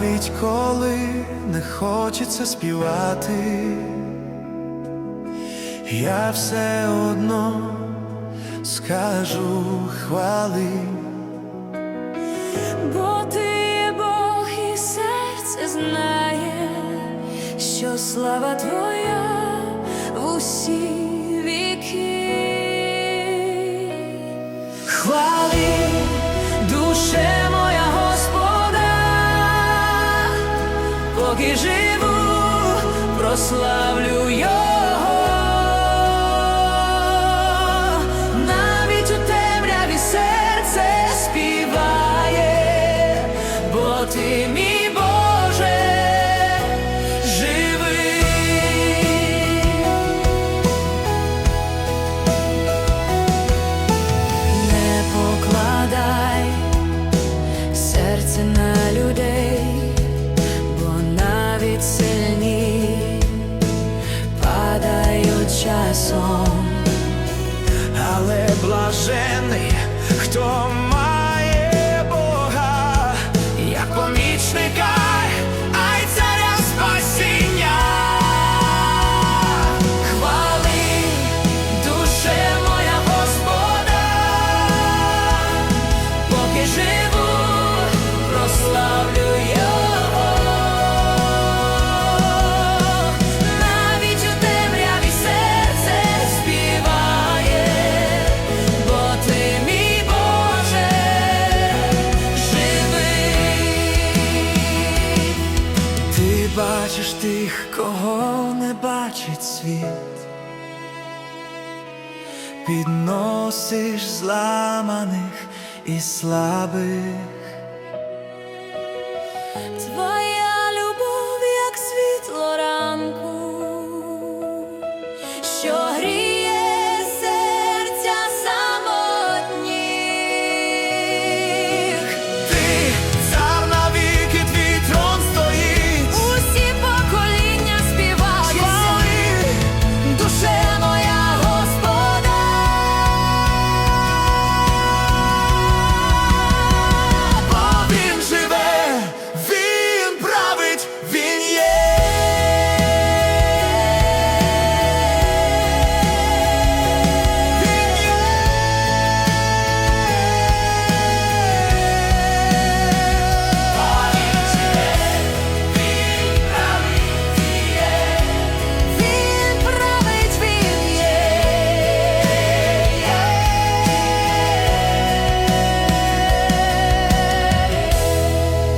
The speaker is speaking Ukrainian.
навіть коли не хочеться співати, я все одно скажу хвали. Бо ти є Бог і серце знає, що слава твоя в усі віки. Хвали, душе ти мій Боже живий. Не покладай серце на людей, бо навіть сильні падають часом. Але блажений, хто бачиш тих, кого не бачить світ. Підносиш зламаних і слабих.